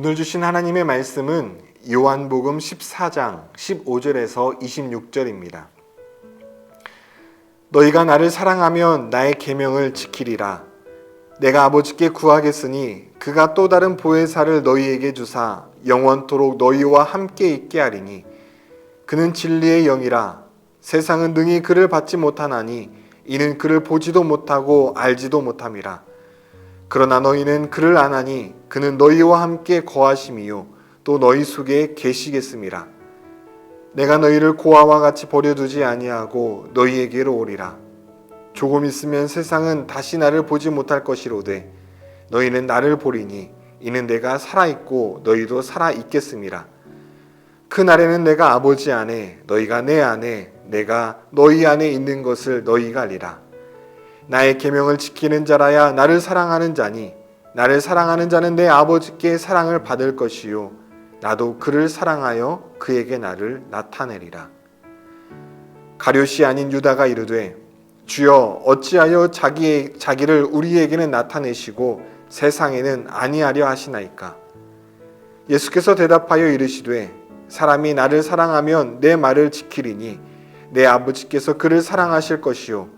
오늘 주신 하나님의 말씀은 요한복음 14장 15절에서 26절입니다. 너희가 나를 사랑하면 나의 계명을 지키리라. 내가 아버지께 구하겠으니 그가 또 다른 보혜사를 너희에게 주사 영원토록 너희와 함께 있게 하리니 그는 진리의 영이라 세상은 능히 그를 받지 못하나니 이는 그를 보지도 못하고 알지도 못함이라. 그러나 너희는 그를 아나니 그는 너희와 함께 거하심이요 또 너희 속에 계시겠음이라. 내가 너희를 고아와 같이 버려두지 아니하고 너희에게로 오리라. 조금 있으면 세상은 다시 나를 보지 못할 것이로되 너희는 나를 보리니 이는 내가 살아 있고 너희도 살아 있겠음이라. 그 날에는 내가 아버지 안에 너희가 내 안에 내가 너희 안에 있는 것을 너희가 알리라. 나의 계명을 지키는 자라야 나를 사랑하는 자니 나를 사랑하는 자는 내 아버지께 사랑을 받을 것이요. 나도 그를 사랑하여 그에게 나를 나타내리라. 가룟이 아닌 유다가 이르되 주여 어찌하여 자기 자기를 우리에게는 나타내시고 세상에는 아니하려 하시나이까? 예수께서 대답하여 이르시되 사람이 나를 사랑하면 내 말을 지키리니 내 아버지께서 그를 사랑하실 것이요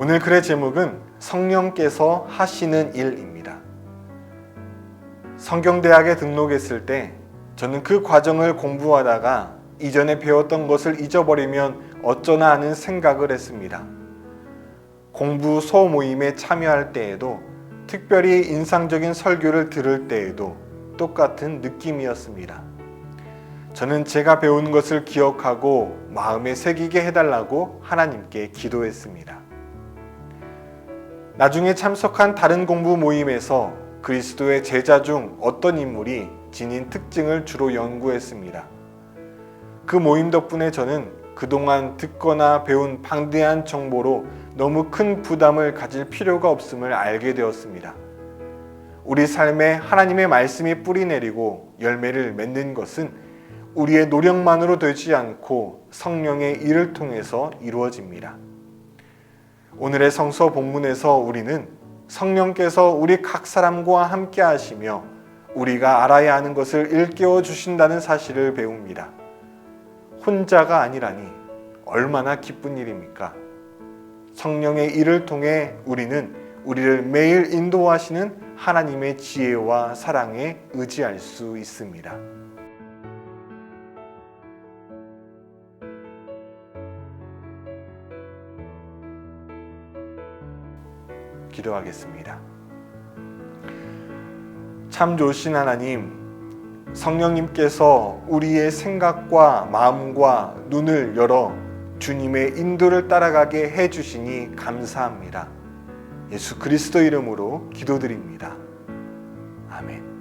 오늘 글의 제목은 성령께서 하시는 일입니다. 성경대학에 등록했을 때 저는 그 과정을 공부하다가 이전에 배웠던 것을 잊어버리면 어쩌나 하는 생각을 했습니다. 공부 소모임에 참여할 때에도 특별히 인상적인 설교를 들을 때에도 똑같은 느낌이었습니다. 저는 제가 배운 것을 기억하고 마음에 새기게 해달라고 하나님께 기도했습니다. 나중에 참석한 다른 공부 모임에서 그리스도의 제자 중 어떤 인물이 지닌 특징을 주로 연구했습니다. 그 모임 덕분에 저는 그동안 듣거나 배운 방대한 정보로 너무 큰 부담을 가질 필요가 없음을 알게 되었습니다. 우리 삶에 하나님의 말씀이 뿌리 내리고 열매를 맺는 것은 우리의 노력만으로 되지 않고 성령의 일을 통해서 이루어집니다. 오늘의 성서 본문에서 우리는 성령께서 우리 각 사람과 함께 하시며 우리가 알아야 하는 것을 일깨워 주신다는 사실을 배웁니다. 혼자가 아니라니 얼마나 기쁜 일입니까? 성령의 일을 통해 우리는 우리를 매일 인도하시는 하나님의 지혜와 사랑에 의지할 수 있습니다. 기도하겠습니다. 참 좋으신 하나님, 성령님께서 우리의 생각과 마음과 눈을 열어 주님의 인도를 따라가게 해 주시니 감사합니다. 예수 그리스도 이름으로 기도드립니다. 아멘.